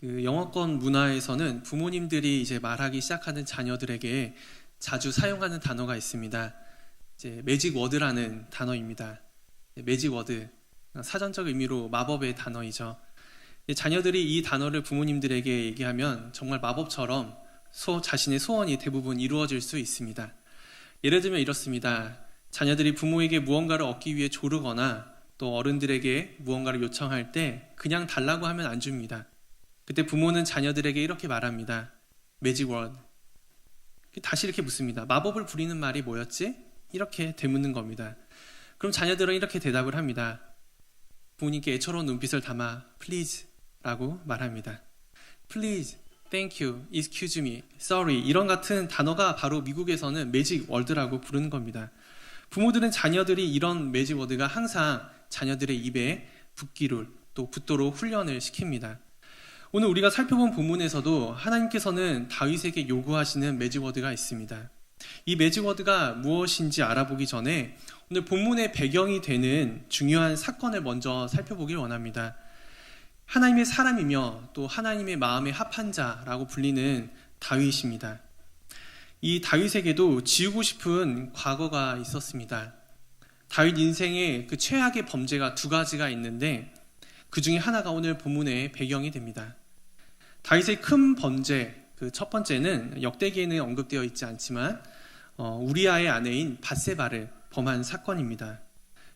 그 영어권 문화에서는 부모님들이 이제 말하기 시작하는 자녀들에게 자주 사용하는 단어가 있습니다. 이제 매직 워드라는 단어입니다. 매직 워드 사전적 의미로 마법의 단어이죠. 자녀들이 이 단어를 부모님들에게 얘기하면 정말 마법처럼 소, 자신의 소원이 대부분 이루어질 수 있습니다. 예를 들면 이렇습니다. 자녀들이 부모에게 무언가를 얻기 위해 조르거나 또 어른들에게 무언가를 요청할 때 그냥 달라고 하면 안 줍니다. 그때 부모는 자녀들에게 이렇게 말합니다. 매직 워드. 다시 이렇게 묻습니다. 마법을 부리는 말이 뭐였지? 이렇게 되묻는 겁니다. 그럼 자녀들은 이렇게 대답을 합니다. 부모님께 애처로운 눈빛을 담아 please 라고 말합니다. please, thank you, excuse me, sorry 이런 같은 단어가 바로 미국에서는 매직 월드라고 부르는 겁니다. 부모들은 자녀들이 이런 매직 워드가 항상 자녀들의 입에 붙기를 또 붙도록 훈련을 시킵니다. 오늘 우리가 살펴본 본문에서도 하나님께서는 다윗에게 요구하시는 매직워드가 있습니다. 이 매직워드가 무엇인지 알아보기 전에 오늘 본문의 배경이 되는 중요한 사건을 먼저 살펴보길 원합니다. 하나님의 사람이며 또 하나님의 마음의 합한 자라고 불리는 다윗입니다. 이 다윗에게도 지우고 싶은 과거가 있었습니다. 다윗 인생의 그 최악의 범죄가 두 가지가 있는데 그 중에 하나가 오늘 본문의 배경이 됩니다. 다윗의 큰 번제 그 첫 번째는 역대기에는 언급되어 있지 않지만 어, 우리아의 아내인 바세바를 범한 사건입니다.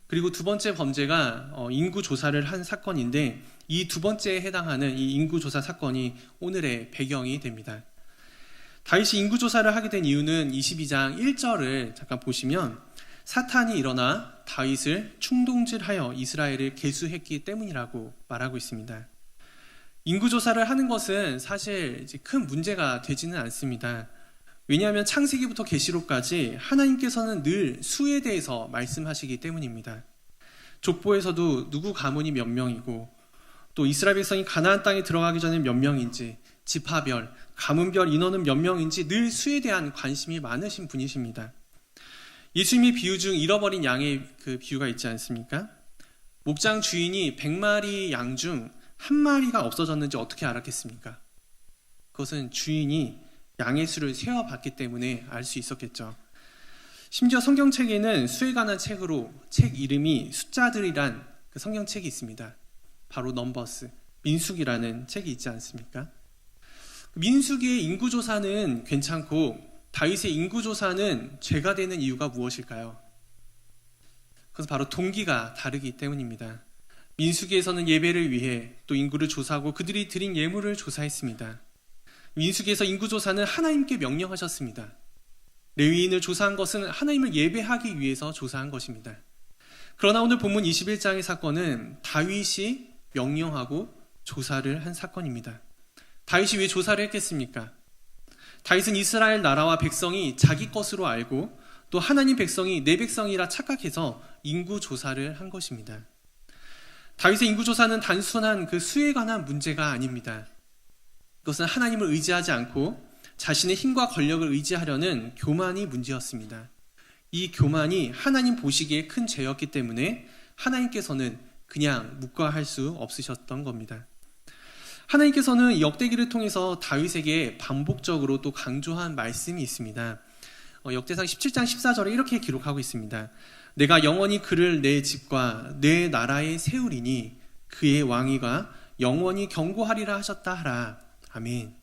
그리고 두 번째 범죄가 어, 인구 조사를 한 사건인데 이 두 번째에 해당하는 이 인구 조사 사건이 오늘의 배경이 됩니다. 다윗이 인구 조사를 하게 된 이유는 22장 1절을 잠깐 보시면 사탄이 일어나 다윗을 충동질하여 이스라엘을 계수했기 때문이라고 말하고 있습니다. 인구 조사를 하는 것은 사실 큰 문제가 되지는 않습니다. 왜냐하면 창세기부터 계시록까지 하나님께서는 늘 수에 대해서 말씀하시기 때문입니다. 족보에서도 누구 가문이 몇 명이고 또 이스라엘 백성이 가나안 땅에 들어가기 전에 몇 명인지 지파별, 가문별 인원은 몇 명인지 늘 수에 대한 관심이 많으신 분이십니다. 예수님이 비유 중 잃어버린 양의 그 비유가 있지 않습니까? 목장 주인이 100마리 양 중 한 마리가 없어졌는지 어떻게 알았겠습니까? 그것은 주인이 양의 수를 세어 봤기 때문에 알 수 있었겠죠. 심지어 성경책에는 수에 관한 책으로 책 이름이 숫자들이란 그 성경책이 있습니다. 바로 넘버스, 민숙이라는 책이 있지 않습니까? 민숙의 인구조사는 괜찮고 다윗의 인구조사는 죄가 되는 이유가 무엇일까요? 그것은 바로 동기가 다르기 때문입니다. 민수기에서는 예배를 위해 또 인구를 조사하고 그들이 드린 예물을 조사했습니다. 민수기에서 인구 조사는 하나님께 명령하셨습니다. 레위인을 조사한 것은 하나님을 예배하기 위해서 조사한 것입니다. 그러나 오늘 본문 21장의 사건은 다윗이 명령하고 조사를 한 사건입니다. 다윗이 왜 조사를 했겠습니까? 다윗은 이스라엘 나라와 백성이 자기 것으로 알고 또 하나님 백성이 내 백성이라 착각해서 인구 조사를 한 것입니다. 다윗의 인구 조사는 단순한 그 수에 관한 문제가 아닙니다. 그것은 하나님을 의지하지 않고 자신의 힘과 권력을 의지하려는 교만이 문제였습니다. 이 교만이 하나님 보시기에 큰 죄였기 때문에 하나님께서는 그냥 묵과할 수 없으셨던 겁니다. 하나님께서는 역대기를 통해서 다윗에게 반복적으로 또 강조한 말씀이 있습니다. 어, 역대상 17장 14절에 이렇게 기록하고 있습니다. 내가 영원히 그를 내 집과 내 나라에 세우리니 그의 왕위가 영원히 경고하리라 하셨다 하라. 아멘.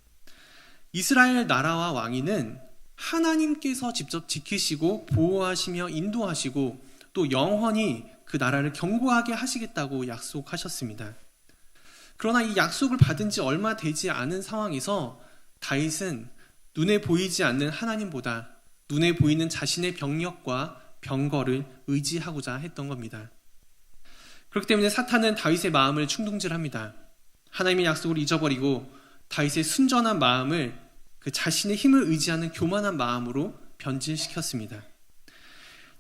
이스라엘 나라와 왕위는 하나님께서 직접 지키시고 보호하시며 인도하시고 또 영원히 그 나라를 경고하게 하시겠다고 약속하셨습니다. 그러나 이 약속을 받은 지 얼마 되지 않은 상황에서 다윗은 눈에 보이지 않는 하나님보다 눈에 보이는 자신의 병력과 병거를 의지하고자 했던 겁니다. 그렇기 때문에 사탄은 다윗의 마음을 충동질합니다. 하나님의 약속을 잊어버리고 다윗의 순전한 마음을 그 자신의 힘을 의지하는 교만한 마음으로 변질시켰습니다.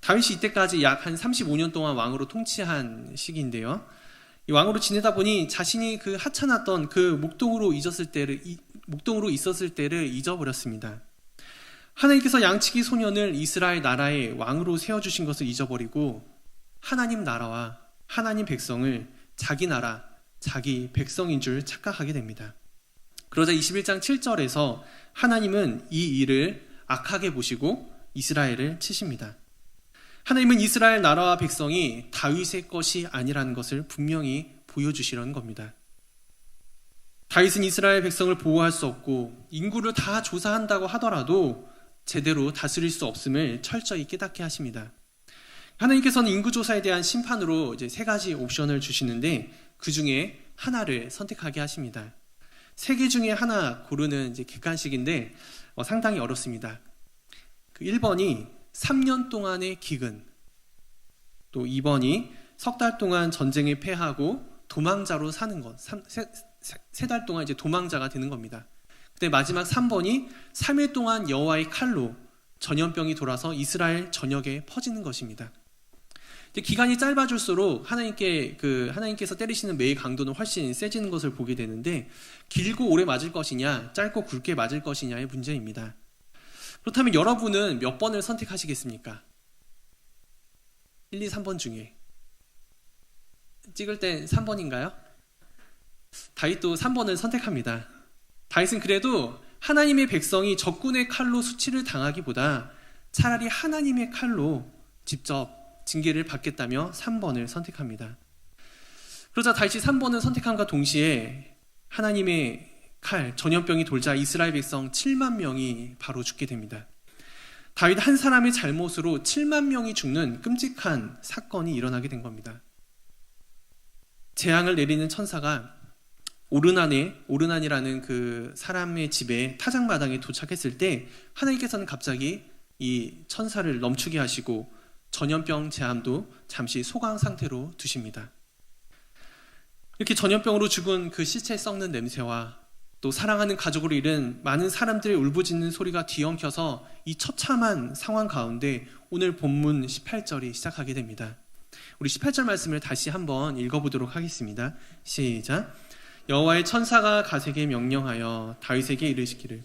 다윗이 이때까지 약 한 35년 동안 왕으로 통치한 시기인데요. 왕으로 지내다 보니 자신이 그 하찮았던 그 목동으로 잊었을 때를 목동으로 있었을 때를 잊어버렸습니다. 하나님께서 양치기 소년을 이스라엘 나라의 왕으로 세워주신 것을 잊어버리고 하나님 나라와 하나님 백성을 자기 나라, 자기 백성인 줄 착각하게 됩니다. 그러자 21장 7절에서 하나님은 이 일을 악하게 보시고 이스라엘을 치십니다. 하나님은 이스라엘 나라와 백성이 다윗의 것이 아니라는 것을 분명히 보여주시려는 겁니다. 다윗은 이스라엘 백성을 보호할 수 없고 인구를 다 조사한다고 하더라도 제대로 다스릴 수 없음을 철저히 깨닫게 하십니다. 하나님께서는 인구조사에 대한 심판으로 이제 세 가지 옵션을 주시는데 그 중에 하나를 선택하게 하십니다. 세 개 중에 하나 고르는 이제 객관식인데 어, 상당히 어렵습니다. 그 1번이 3년 동안의 기근, 또 2번이 석 달 동안 전쟁에 패하고 도망자로 사는 것, 세달 동안 이제 도망자가 되는 겁니다. 근데 마지막 3번이 3일 동안 여호와의 칼로 전염병이 돌아서 이스라엘 전역에 퍼지는 것입니다. 기간이 짧아질수록 하나님께 그 하나님께서 때리시는 매의 강도는 훨씬 세지는 것을 보게 되는데 길고 오래 맞을 것이냐, 짧고 굵게 맞을 것이냐의 문제입니다. 그렇다면 여러분은 몇 번을 선택하시겠습니까? 1, 2, 3번 중에 찍을 땐 3번인가요? 다윗도 3번을 선택합니다. 다윗은 그래도 하나님의 백성이 적군의 칼로 수치를 당하기보다 차라리 하나님의 칼로 직접 징계를 받겠다며 3번을 선택합니다. 그러자 다시 3번을 선택함과 동시에 하나님의 칼, 전염병이 돌자 이스라엘 백성 7만 명이 바로 죽게 됩니다. 다윗 한 사람의 잘못으로 7만 명이 죽는 끔찍한 사건이 일어나게 된 겁니다. 재앙을 내리는 천사가 오르난에 오르난이라는 그 사람의 집에 타작 마당에 도착했을 때 하나님께서는 갑자기 이 천사를 넘추게 하시고 전염병 제암도 잠시 소강 상태로 두십니다. 이렇게 전염병으로 죽은 그 시체 썩는 냄새와 또 사랑하는 가족을 잃은 많은 사람들의 울부짖는 소리가 뒤엉켜서 이 처참한 상황 가운데 오늘 본문 18절이 시작하게 됩니다. 우리 18절 말씀을 다시 한번 읽어보도록 하겠습니다. 시작. 여호와의 천사가 가세게 명령하여 다윗에게 이르시기를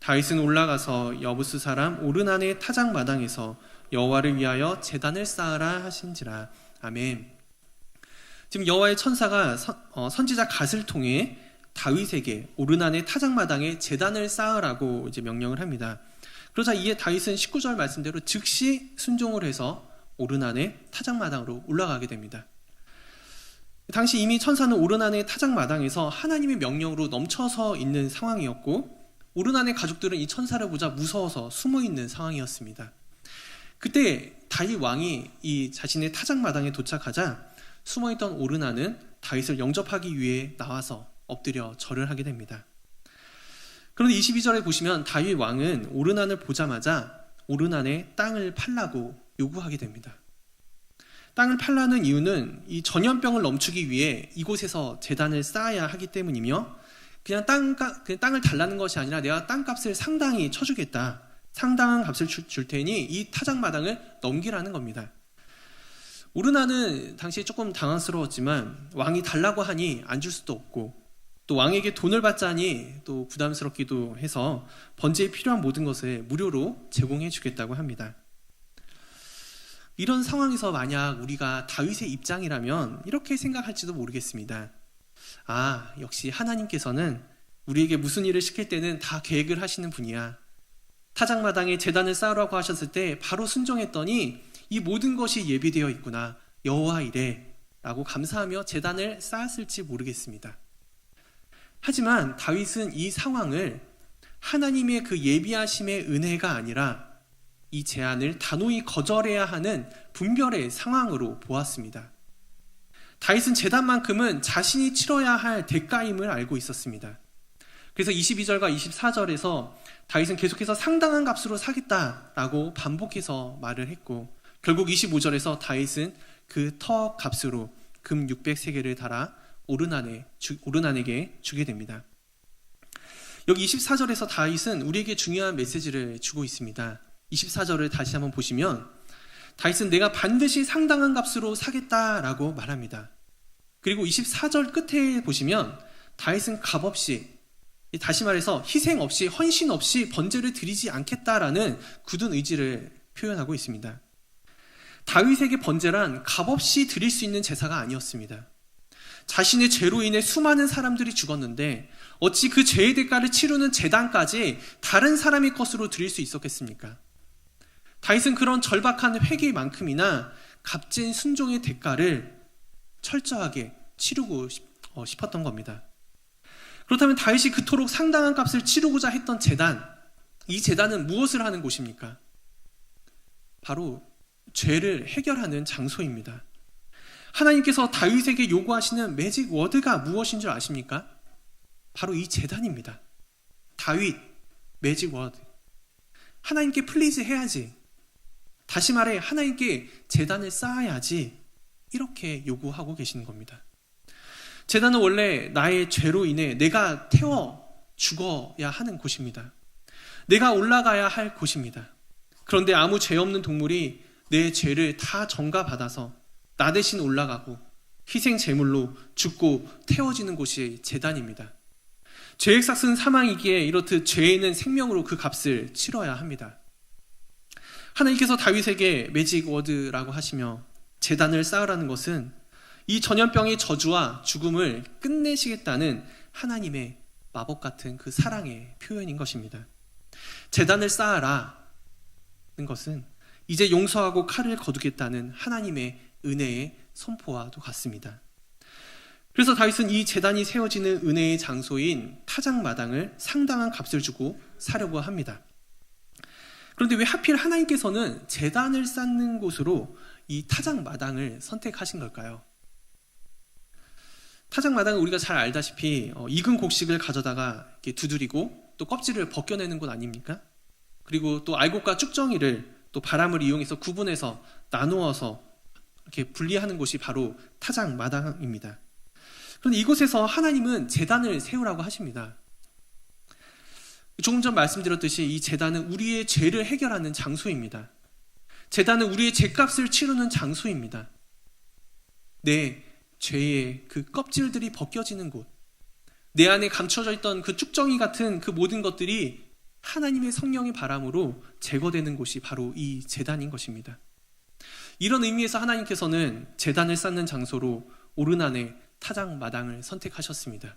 다윗은 올라가서 여부스 사람 오르난의 타작 마당에서 여호와를 위하여 제단을 쌓으라 하신지라. 아멘. 지금 여호와의 천사가 선, 어, 지자 갓을 통해 다윗에게 오르난의 타작 마당에 제단을 쌓으라고 이제 명령을 합니다. 그러자 이에 다윗은 19절 말씀대로 즉시 순종을 해서 오르난의 타작 마당으로 올라가게 됩니다. 당시 이미 천사는 오르난의 타작 마당에서 하나님의 명령으로 넘쳐서 있는 상황이었고 오르난의 가족들은 이 천사를 보자 무서워서 숨어 있는 상황이었습니다. 그때 다윗 왕이 이 자신의 타작 마당에 도착하자 숨어 있던 오르나는 다윗을 영접하기 위해 나와서 엎드려 절을 하게 됩니다. 그런데 22절에 보시면 다윗 왕은 오르난을 보자마자 오르난의 땅을 팔라고 요구하게 됩니다. 땅을 팔라는 이유는 이 전염병을 넘추기 위해 이곳에서 재단을 쌓아야 하기 때문이며 그냥 땅, 그냥 땅을 달라는 것이 아니라 내가 땅값을 상당히 쳐주겠다. 상당한 값을 줄 테니 이 타작 마당을 넘기라는 겁니다. 오르나는 당시에 조금 당황스러웠지만 왕이 달라고 하니 안 줄 수도 없고 또 왕에게 돈을 받자니 또 부담스럽기도 해서 번제에 필요한 모든 것을 무료로 제공해 주겠다고 합니다. 이런 상황에서 만약 우리가 다윗의 입장이라면 이렇게 생각할지도 모르겠습니다. 아, 역시 하나님께서는 우리에게 무슨 일을 시킬 때는 다 계획을 하시는 분이야. 타작마당에 재단을 쌓으라고 하셨을 때 바로 순종했더니 이 모든 것이 예비되어 있구나. 여호와 이래. 라고 감사하며 재단을 쌓았을지 모르겠습니다. 하지만 다윗은 이 상황을 하나님의 그 예비하심의 은혜가 아니라 이 제안을 단호히 거절해야 하는 분별의 상황으로 보았습니다. 다윗은 재단만큼은 자신이 치러야 할 대가임을 알고 있었습니다. 그래서 22절과 24절에서 다윗은 계속해서 상당한 값으로 사겠다라고 반복해서 말을 했고 결국 25절에서 다윗은 그 터 값으로 금 600세계를 달아 오르난에, 오르난에게 주게 됩니다. 여기 24절에서 다윗은 우리에게 중요한 메시지를 주고 있습니다. 24절을 다시 한번 보시면 다윗은 내가 반드시 상당한 값으로 사겠다라고 말합니다. 그리고 24절 끝에 보시면 다윗은 값 없이 다시 말해서 희생 없이 헌신 없이 번제를 드리지 않겠다라는 굳은 의지를 표현하고 있습니다. 다윗에게 번제란 값없이 드릴 수 있는 제사가 아니었습니다. 자신의 죄로 인해 수많은 사람들이 죽었는데 어찌 그 죄의 대가를 치르는 재단까지 다른 사람의 것으로 드릴 수 있었겠습니까? 다윗은 그런 절박한 회개만큼이나 값진 순종의 대가를 철저하게 치르고 싶, 어, 싶었던 겁니다. 그렇다면 다윗이 그토록 상당한 값을 치르고자 했던 재단, 이 재단은 무엇을 하는 곳입니까? 바로 죄를 해결하는 장소입니다. 하나님께서 다윗에게 요구하시는 매직 워드가 무엇인 줄 아십니까? 바로 이 재단입니다. 다윗, 매직 워드. 하나님께 플리즈 해야지. 다시 말해, 하나님께 재단을 쌓아야지. 이렇게 요구하고 계시는 겁니다. 재단은 원래 나의 죄로 인해 내가 태워 죽어야 하는 곳입니다. 내가 올라가야 할 곳입니다. 그런데 아무 죄 없는 동물이 내 죄를 다 전가받아서 나 대신 올라가고 희생 제물로 죽고 태워지는 곳이 재단입니다. 죄의 삭은 사망이기에 이렇듯 죄인은 생명으로 그 값을 치러야 합니다. 하나님께서 다윗에게 매직 워드라고 하시며 재단을 쌓으라는 것은 이 전염병의 저주와 죽음을 끝내시겠다는 하나님의 마법 같은 그 사랑의 표현인 것입니다. 재단을 쌓아라는 것은 이제 용서하고 칼을 거두겠다는 하나님의 은혜의 선포와도 같습니다. 그래서 다윗은 이 재단이 세워지는 은혜의 장소인 타작마당을 상당한 값을 주고 사려고 합니다. 그런데 왜 하필 하나님께서는 재단을 쌓는 곳으로 이 타작 마당을 선택하신 걸까요? 타작 마당은 우리가 잘 알다시피 어, 익은 곡식을 가져다가 두드리고 또 껍질을 벗겨내는 곳 아닙니까? 그리고 또 알곡과 쭉정이를 또 바람을 이용해서 구분해서 나누어서 이렇게 분리하는 곳이 바로 타작 마당입니다. 그런데 이곳에서 하나님은 재단을 세우라고 하십니다. 조금 전 말씀드렸듯이 이 재단은 우리의 죄를 해결하는 장소입니다. 재단은 우리의 죄값을 치르는 장소입니다. 내 죄의 그 껍질들이 벗겨지는 곳, 내 안에 감춰져 있던 그 쭉정이 같은 그 모든 것들이 하나님의 성령의 바람으로 제거되는 곳이 바로 이 재단인 것입니다. 이런 의미에서 하나님께서는 재단을 쌓는 장소로 오르난의 타작 마당을 선택하셨습니다.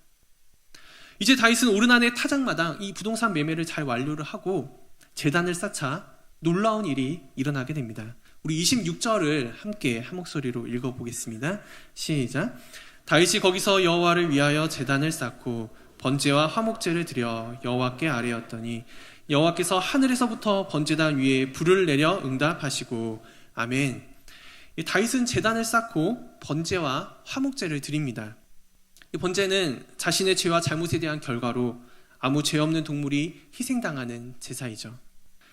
이제 다윗은 오르난의 타작마당 이 부동산 매매를 잘 완료를 하고 재단을 쌓자 놀라운 일이 일어나게 됩니다. 우리 26절을 함께 한 목소리로 읽어보겠습니다. 시작. 다윗이 거기서 여호와를 위하여 재단을 쌓고 번제와 화목제를 드려 여호와께 아뢰었더니 여호와께서 하늘에서부터 번제단 위에 불을 내려 응답하시고 아멘. 다윗은 재단을 쌓고 번제와 화목제를 드립니다. 번제는 자신의 죄와 잘못에 대한 결과로 아무 죄 없는 동물이 희생당하는 제사이죠.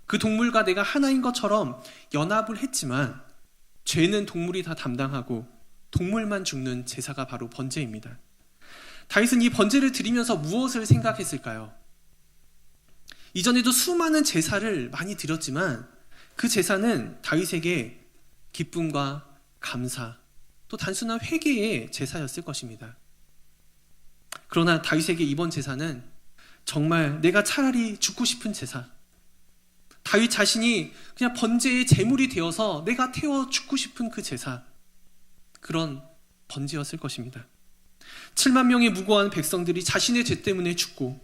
그 동물과 내가 하나인 것처럼 연합을 했지만 죄는 동물이 다 담당하고 동물만 죽는 제사가 바로 번제입니다. 다윗은 이 번제를 드리면서 무엇을 생각했을까요? 이전에도 수많은 제사를 많이 드렸지만 그 제사는 다윗에게 기쁨과 감사, 또 단순한 회개의 제사였을 것입니다. 그러나 다윗에게 이번 제사는 정말 내가 차라리 죽고 싶은 제사. 다윗 자신이 그냥 번제의 제물이 되어서 내가 태워 죽고 싶은 그 제사. 그런 번제였을 것입니다. 7만 명의 무고한 백성들이 자신의 죄 때문에 죽고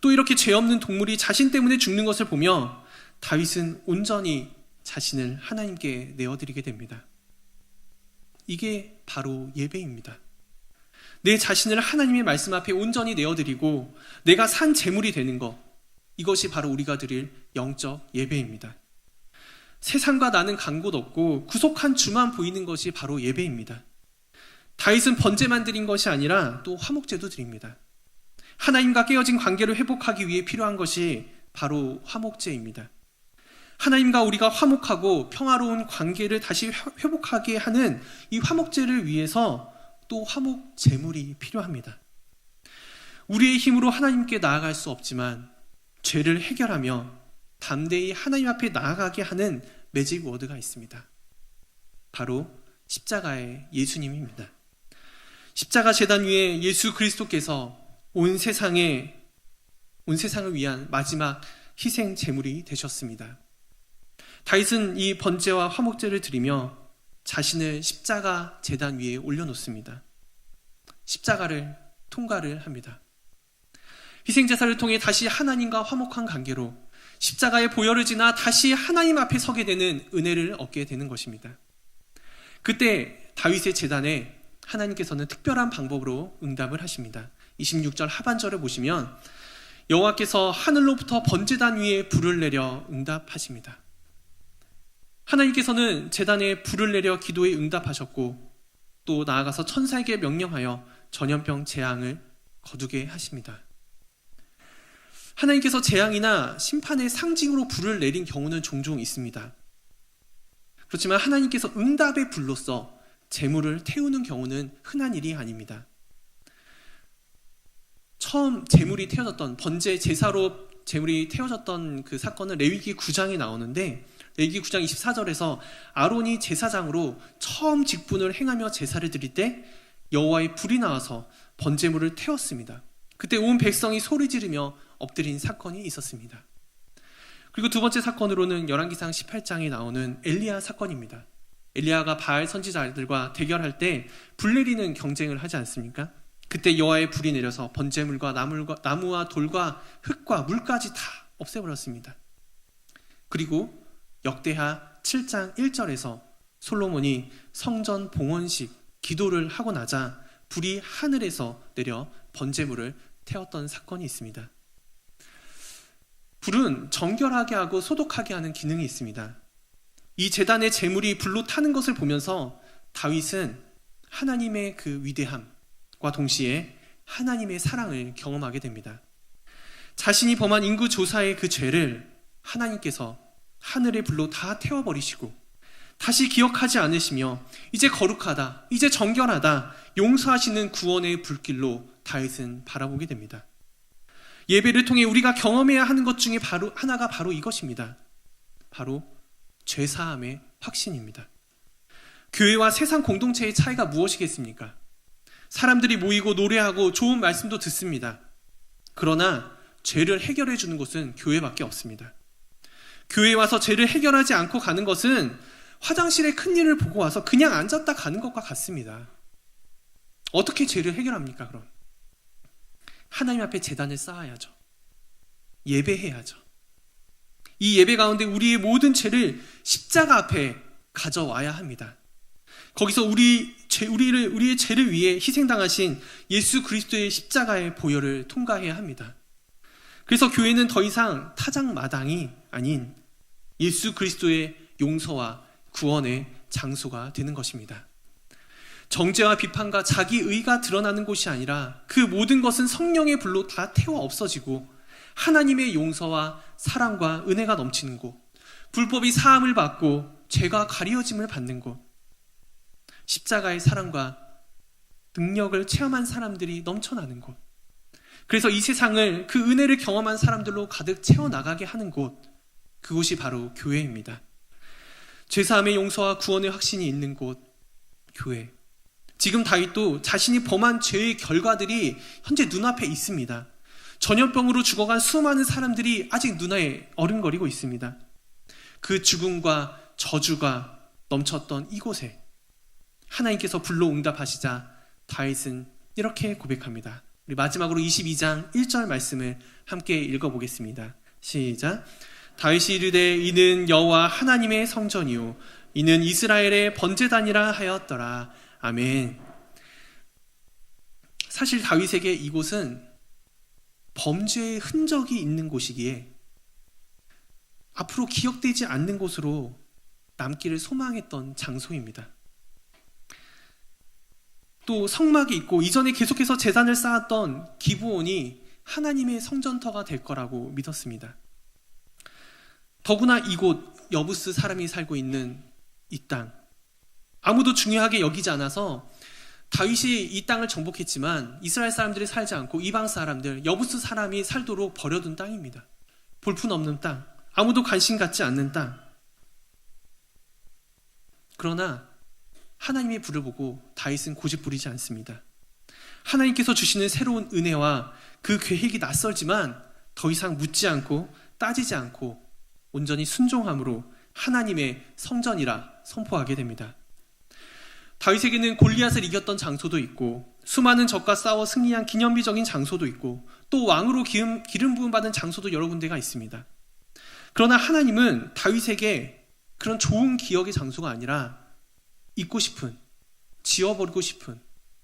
또 이렇게 죄 없는 동물이 자신 때문에 죽는 것을 보며 다윗은 온전히 자신을 하나님께 내어드리게 됩니다. 이게 바로 예배입니다. 내 자신을 하나님의 말씀 앞에 온전히 내어드리고 내가 산 재물이 되는 것, 이것이 바로 우리가 드릴 영적 예배입니다. 세상과 나는 간 곳 없고 구속한 주만 보이는 것이 바로 예배입니다. 다윗은 번제만 드린 것이 아니라 또 화목제도 드립니다. 하나님과 깨어진 관계를 회복하기 위해 필요한 것이 바로 화목제입니다. 하나님과 우리가 화목하고 평화로운 관계를 다시 회복하게 하는 이 화목제를 위해서 또 화목 제물이 필요합니다. 우리의 힘으로 하나님께 나아갈 수 없지만 죄를 해결하며 담대히 하나님 앞에 나아가게 하는 매직 워드가 있습니다. 바로 십자가의 예수님입니다. 십자가 재단 위에 예수 그리스도께서 온 세상에 온 세상을 위한 마지막 희생 제물이 되셨습니다. 다윗은 이 번제와 화목제를 드리며 자신을 십자가 재단 위에 올려놓습니다. 십자가를 통과를 합니다. 희생제사를 통해 다시 하나님과 화목한 관계로 십자가의 보혈을 지나 다시 하나님 앞에 서게 되는 은혜를 얻게 되는 것입니다. 그때 다윗의 재단에 하나님께서는 특별한 방법으로 응답을 하십니다. 26절 하반절을 보시면 여호와께서 하늘로부터 번제단 위에 불을 내려 응답하십니다. 하나님께서는 재단에 불을 내려 기도에 응답하셨고 또 나아가서 천사에게 명령하여 전염병 재앙을 거두게 하십니다. 하나님께서 재앙이나 심판의 상징으로 불을 내린 경우는 종종 있습니다. 그렇지만 하나님께서 응답의 불로써 재물을 태우는 경우는 흔한 일이 아닙니다. 처음 재물이 태워졌던 번제 제사로 재물이 태워졌던 그 사건은 레위기 9장에 나오는데 레위기 9장 24절에서 아론이 제사장으로 처음 직분을 행하며 제사를 드릴 때 여호와의 불이 나와서 번제물을 태웠습니다. 그때 온 백성이 소리 지르며 엎드린 사건이 있었습니다. 그리고 두 번째 사건으로는 열왕기상 18장에 나오는 엘리야 사건입니다. 엘리야가 바알 선지자들과 대결할 때 불 내리는 경쟁을 하지 않습니까? 그때 여호와의 불이 내려서 번제물과 나물과 나무와 돌과 흙과 물까지 다 없애버렸습니다. 그리고 역대하 7장 1절에서 솔로몬이 성전 봉헌식 기도를 하고 나자 불이 하늘에서 내려 번제물을 태웠던 사건이 있습니다. 불은 정결하게 하고 소독하게 하는 기능이 있습니다. 이 재단의 재물이 불로 타는 것을 보면서 다윗은 하나님의 그 위대함과 동시에 하나님의 사랑을 경험하게 됩니다. 자신이 범한 인구 조사의 그 죄를 하나님께서 하늘의 불로 다 태워버리시고 다시 기억하지 않으시며 이제 거룩하다, 이제 정결하다, 용서하시는 구원의 불길로 다윗은 바라보게 됩니다. 예배를 통해 우리가 경험해야 하는 것 중에 바로 하나가 바로 이것입니다. 바로 죄 사함의 확신입니다. 교회와 세상 공동체의 차이가 무엇이겠습니까? 사람들이 모이고 노래하고 좋은 말씀도 듣습니다. 그러나 죄를 해결해 주는 곳은 교회밖에 없습니다. 교회에 와서 죄를 해결하지 않고 가는 것은 화장실에 큰 일을 보고 와서 그냥 앉았다 가는 것과 같습니다. 어떻게 죄를 해결합니까, 그럼? 하나님 앞에 재단을 쌓아야죠. 예배해야죠. 이 예배 가운데 우리의 모든 죄를 십자가 앞에 가져와야 합니다. 거기서 우리 죄, 우리를 우리의 죄를 위해 희생당하신 예수 그리스도의 십자가의 보혈을 통과해야 합니다. 그래서 교회는 더 이상 타작 마당이 아닌 예수 그리스도의 용서와 구원의 장소가 되는 것입니다. 정죄와 비판과 자기 의가 드러나는 곳이 아니라 그 모든 것은 성령의 불로 다 태워 없어지고 하나님의 용서와 사랑과 은혜가 넘치는 곳, 불법이 사함을 받고 죄가 가리어짐을 받는 곳, 십자가의 사랑과 능력을 체험한 사람들이 넘쳐나는 곳, 그래서 이 세상을 그 은혜를 경험한 사람들로 가득 채워나가게 하는 곳, 그곳이 바로 교회입니다. 죄사함의 용서와 구원의 확신이 있는 곳, 교회. 지금 다윗도 자신이 범한 죄의 결과들이 현재 눈앞에 있습니다. 전염병으로 죽어간 수많은 사람들이 아직 눈에 어른거리고 있습니다. 그 죽음과 저주가 넘쳤던 이곳에 하나님께서 불러 응답하시자 다윗은 이렇게 고백합니다. 우리 마지막으로 22장 1절 말씀을 함께 읽어보겠습니다. 시작. 다윗이 이르되 이는 여호와 하나님의 성전이요 이는 이스라엘의 번제단이라 하였더라. 아멘. 사실 다윗에게 이곳은 범죄의 흔적이 있는 곳이기에 앞으로 기억되지 않는 곳으로 남기를 소망했던 장소입니다. 또 성막이 있고 이전에 계속해서 재산을 쌓았던 기부원이 하나님의 성전터가 될 거라고 믿었습니다. 더구나 이곳 여부스 사람이 살고 있는 이 땅 아무도 중요하게 여기지 않아서 다윗이 이 땅을 정복했지만 이스라엘 사람들이 살지 않고 이방 사람들 여부스 사람이 살도록 버려둔 땅입니다. 볼품 없는 땅, 아무도 관심 갖지 않는 땅. 그러나 하나님의 불을 보고 다윗은 고집 부리지 않습니다. 하나님께서 주시는 새로운 은혜와 그 계획이 낯설지만 더 이상 묻지 않고 따지지 않고 온전히 순종함으로 하나님의 성전이라 선포하게 됩니다. 다윗에게는 골리앗을 이겼던 장소도 있고 수많은 적과 싸워 승리한 기념비적인 장소도 있고 또 왕으로 기름, 기름 부음 받은 장소도 여러 군데가 있습니다. 그러나 하나님은 다윗에게 그런 좋은 기억의 장소가 아니라 잊고 싶은 지워버리고 싶은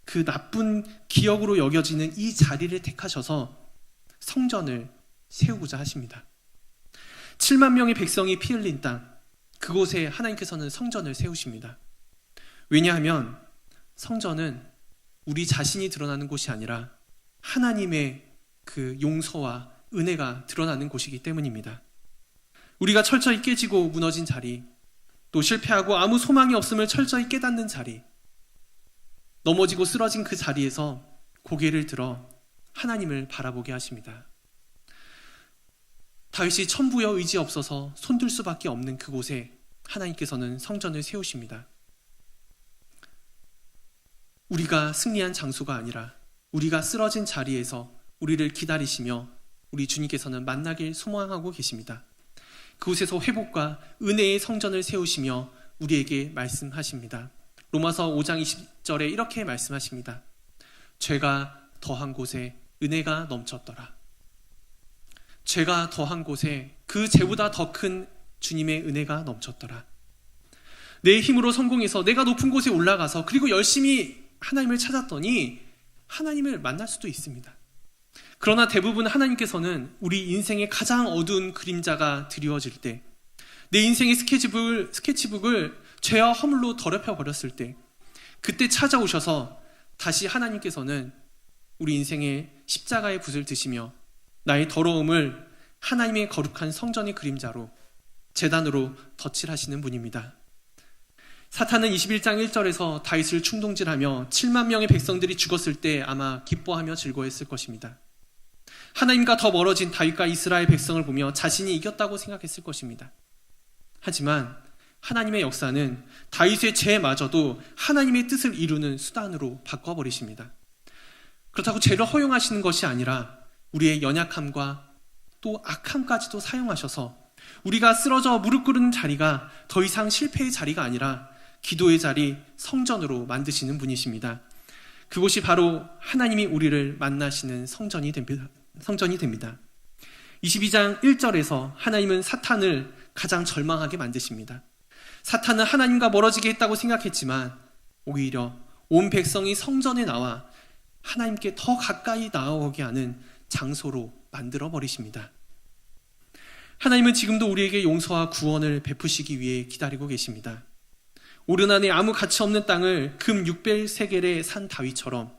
그 나쁜 기억으로 여겨지는 이 자리를 택하셔서 성전을 세우고자 하십니다. 7만 명의 백성이 피 흘린 땅 그곳에 하나님께서는 성전을 세우십니다. 왜냐하면 성전은 우리 자신이 드러나는 곳이 아니라 하나님의 그 용서와 은혜가 드러나는 곳이기 때문입니다. 우리가 철저히 깨지고 무너진 자리, 또 실패하고 아무 소망이 없음을 철저히 깨닫는 자리, 넘어지고 쓰러진 그 자리에서 고개를 들어 하나님을 바라보게 하십니다. 다윗이 천부여 의지 없어서 손들 수밖에 없는 그곳에 하나님께서는 성전을 세우십니다. 우리가 승리한 장소가 아니라 우리가 쓰러진 자리에서 우리를 기다리시며 우리 주님께서는 만나길 소망하고 계십니다. 그곳에서 회복과 은혜의 성전을 세우시며 우리에게 말씀하십니다. 로마서 5장 20절에 이렇게 말씀하십니다. 죄가 더한 곳에 은혜가 넘쳤더라. 죄가 더한 곳에 그 죄보다 더 큰 주님의 은혜가 넘쳤더라. 내 힘으로 성공해서 내가 높은 곳에 올라가서 그리고 열심히 하나님을 찾았더니 하나님을 만날 수도 있습니다. 그러나 대부분 하나님께서는 우리 인생의 가장 어두운 그림자가 드리워질 때, 내 인생의 스케치북을, 스케치북을 죄와 허물로 더럽혀 버렸을 때, 그때 찾아오셔서 다시 하나님께서는 우리 인생의 십자가의 붓을 드시며 나의 더러움을 하나님의 거룩한 성전의 그림자로 재단으로 덧칠하시는 분입니다. 사탄은 21장 1절에서 다윗을 충동질하며 7만 명의 백성들이 죽었을 때 아마 기뻐하며 즐거워했을 것입니다. 하나님과 더 멀어진 다윗과 이스라엘 백성을 보며 자신이 이겼다고 생각했을 것입니다. 하지만 하나님의 역사는 다윗의 죄마저도 하나님의 뜻을 이루는 수단으로 바꿔버리십니다. 그렇다고 죄를 허용하시는 것이 아니라 우리의 연약함과 또 악함까지도 사용하셔서 우리가 쓰러져 무릎 꿇는 자리가 더 이상 실패의 자리가 아니라 기도의 자리, 성전으로 만드시는 분이십니다. 그곳이 바로 하나님이 우리를 만나시는 성전이 됩니다. 성전이 됩니다. 22장 1절에서 하나님은 사탄을 가장 절망하게 만드십니다. 사탄은 하나님과 멀어지게 했다고 생각했지만 오히려 온 백성이 성전에 나와 하나님께 더 가까이 나아오게 하는 장소로 만들어 버리십니다. 하나님은 지금도 우리에게 용서와 구원을 베푸시기 위해 기다리고 계십니다. 오르난에 아무 가치 없는 땅을 금 600세겔에 산 다윗처럼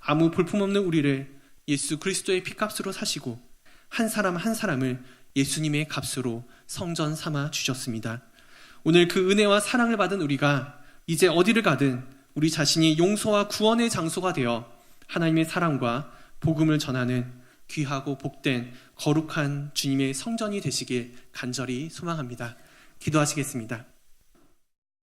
아무 볼품없는 우리를 예수 그리스도의 피값으로 사시고 한 사람 한 사람을 예수님의 값으로 성전 삼아 주셨습니다. 오늘 그 은혜와 사랑을 받은 우리가 이제 어디를 가든 우리 자신이 용서와 구원의 장소가 되어 하나님의 사랑과 복음을 전하는 귀하고 복된 거룩한 주님의 성전이 되시길 간절히 소망합니다. 기도하시겠습니다.